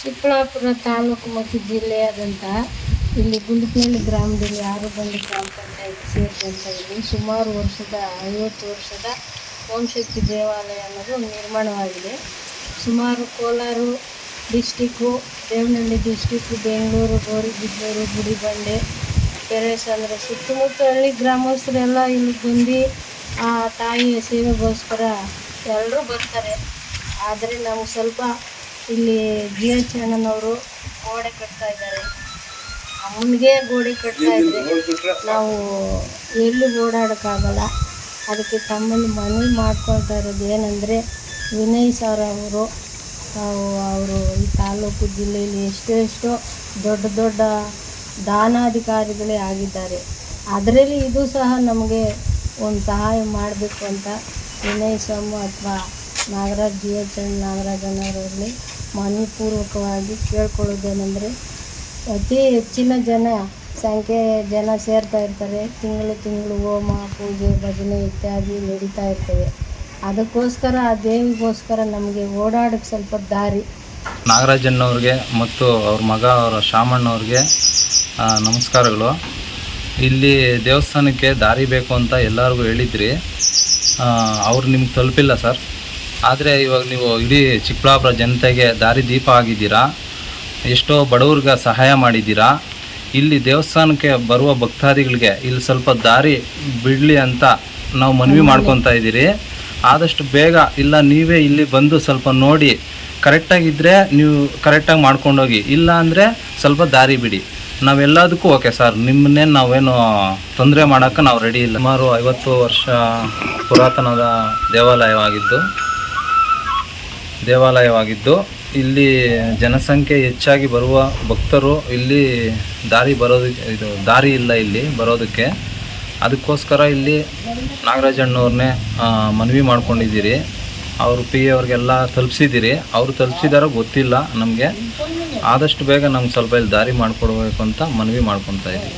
ಚಿಕ್ಕಬಳ್ಳಾಪುರ ತಾಲೂಕು ಮತ್ತು ಜಿಲ್ಲೆಯಾದಂಥ ಇಲ್ಲಿ ಗುಂಡಕನಹಳ್ಳಿ ಗ್ರಾಮದಲ್ಲಿ ಯಾರು ಬಂದು ಗ್ರಾಮ ಪಂಚಾಯತ್ ಸೇರಿದಂಥ ಇಲ್ಲಿ ಸುಮಾರು ವರ್ಷದ, ಐವತ್ತು ವರ್ಷದ ಓಂಶಕ್ತಿ ದೇವಾಲಯ ಅನ್ನೋದು ನಿರ್ಮಾಣವಾಗಿದೆ. ಸುಮಾರು ಕೋಲಾರ ಡಿಸ್ಟಿಕ್ಕು, ದೇವನಹಳ್ಳಿ ಡಿಸ್ಟಿಕ್ಕು, ಬೆಂಗಳೂರು ಗೌರಿಬಿದನೂರು ಗುಡಿಬಂಡೆ ಅಂದರೆ ಸುತ್ತಮುತ್ತ ಹಳ್ಳಿ ಗ್ರಾಮಸ್ಥರೆಲ್ಲ ಇಲ್ಲಿ ಬಂದು ಆ ತಾಯಿಯ ಸೇವೆಗೋಸ್ಕರ ಎಲ್ಲರೂ ಬರ್ತಾರೆ. ಆದರೆ ನಮ್ಗೆ ಸ್ವಲ್ಪ ಇಲ್ಲಿ ಜಿ ಎಚ್ ಅಣ್ಣನವರು ಗೋಡೆ ಕಟ್ತಾ ಇದ್ದಾರೆ. ಅಮ್ಮನಿಗೆ ಗೋಡೆ ಕಟ್ತಾ ಇದ್ರೆ ನಾವು ಎಲ್ಲೂ ಓಡಾಡೋಕ್ಕಾಗಲ್ಲ. ಅದಕ್ಕೆ ತಮ್ಮಲ್ಲಿ ಮನವಿ ಮಾಡ್ಕೊಳ್ತಾ ಇರೋದು ಏನಂದರೆ ವಿನಯ್ ಸರ್ ಅವರು ತಾವು ಅವರು ಈ ತಾಲೂಕು ಜಿಲ್ಲೆಯಲ್ಲಿ ಎಷ್ಟೋ ಎಷ್ಟೋ ದೊಡ್ಡ ದೊಡ್ಡ ದಾನಾಧಿಕಾರಿಗಳೇ ಆಗಿದ್ದಾರೆ. ಅದರಲ್ಲಿ ಇದು ಸಹ ನಮಗೆ ಒಂದು ಸಹಾಯ ಮಾಡಬೇಕು ಅಂತ ವಿನಯ್ ಸಮ್ ಅಥವಾ ನಾಗರಾಜ್ ಜಿ ಎಚ್ ಎನ್ ನಾಗರಾಜನವರಲ್ಲಿ ಮನಪೂರ್ವಕವಾಗಿ ಕೇಳ್ಕೊಳ್ಳೋದೇನೆಂದರೆ, ಅತಿ ಹೆಚ್ಚಿನ ಜನ ಸಂಖ್ಯೆ ಜನ ಸೇರ್ತಾ ಇರ್ತಾರೆ. ತಿಂಗಳು ತಿಂಗಳು ಹೋಮ, ಪೂಜೆ, ಭಜನೆ ಇತ್ಯಾದಿ ನಡೀತಾ ಇರ್ತವೆ. ಅದಕ್ಕೋಸ್ಕರ ಆ ದೇವಿಗೋಸ್ಕರ ನಮಗೆ ಓಡಾಡಕ್ಕೆ ಸ್ವಲ್ಪ ದಾರಿ. ನಾಗರಾಜನ್ನವ್ರಿಗೆ ಮತ್ತು ಅವ್ರ ಮಗ, ಅವರ ಶಾಮಣ್ಣವ್ರಿಗೆ ನಮಸ್ಕಾರಗಳು. ಇಲ್ಲಿ ದೇವಸ್ಥಾನಕ್ಕೆ ದಾರಿ ಬೇಕು ಅಂತ ಎಲ್ಲರಿಗೂ ಹೇಳಿದ್ರಿ. ಅವ್ರು ನಿಮ್ಗೆ ತಲುಪಿಲ್ಲ ಸರ್. ಆದರೆ ಇವಾಗ ನೀವು ಇಡೀ ಚಿಕ್ಕಬಳ್ಳಾಪುರ ಜನತೆಗೆ ದಾರಿ ದೀಪ ಆಗಿದ್ದೀರಾ? ಎಷ್ಟೋ ಬಡವ್ರಿಗೆ ಸಹಾಯ ಮಾಡಿದ್ದೀರಾ? ಇಲ್ಲಿ ದೇವಸ್ಥಾನಕ್ಕೆ ಬರುವ ಭಕ್ತಾದಿಗಳಿಗೆ ಇಲ್ಲಿ ಸ್ವಲ್ಪ ದಾರಿ ಬಿಡಲಿ ಅಂತ ನಾವು ಮನವಿ ಮಾಡ್ಕೊತಾ ಇದ್ದೀರಿ. ಆದಷ್ಟು ಬೇಗ ಇಲ್ಲ ನೀವೇ ಇಲ್ಲಿ ಬಂದು ಸ್ವಲ್ಪ ನೋಡಿ ಕರೆಕ್ಟಾಗಿದ್ದರೆ ನೀವು ಕರೆಕ್ಟಾಗಿ ಮಾಡ್ಕೊಂಡೋಗಿ ಇಲ್ಲ ಅಂದರೆ ಸ್ವಲ್ಪ ದಾರಿ ಬಿಡಿ. ನಾವೆಲ್ಲದಕ್ಕೂ ಓಕೆ ಸರ್ ನಿಮ್ಮನ್ನೇ ನಾವೇನು ತೊಂದರೆ ಮಾಡೋಕ್ಕೆ ನಾವು ರೆಡಿ ಇಲ್ಲ. ಸುಮಾರು ಐವತ್ತು ವರ್ಷ ಪುರಾತನದ ದೇವಾಲಯವಾಗಿದ್ದು ದೇವಾಲಯವಾಗಿದ್ದು, ಇಲ್ಲಿ ಜನಸಂಖ್ಯೆ ಹೆಚ್ಚಾಗಿ ಬರುವ ಭಕ್ತರು ಇಲ್ಲಿ ದಾರಿ ಬರೋದಕ್ಕೆ ಇದು ದಾರಿ ಇಲ್ಲ ಇಲ್ಲಿ ಬರೋದಕ್ಕೆ. ಅದಕ್ಕೋಸ್ಕರ ಇಲ್ಲಿ ನಾಗರಾಜಣ್ಣವ್ರನ್ನೇ ಮನವಿ ಮಾಡ್ಕೊಂಡಿದ್ದೀರಿ. ಅವರು ಪಿ ಅವ್ರಿಗೆಲ್ಲ ತಲುಪಿಸಿದ್ದೀರಿ. ಅವರು ತಲುಪಿಸಿದಾರೋ ಗೊತ್ತಿಲ್ಲ ನಮಗೆ. ಆದಷ್ಟು ಬೇಗ ನಮ್ಗೆ ಸ್ವಲ್ಪ ಇಲ್ಲಿ ದಾರಿ ಮಾಡಿಕೊಡ್ಬೇಕು ಅಂತ ಮನವಿ ಮಾಡ್ಕೊತಾ ಇದ್ದೀವಿ.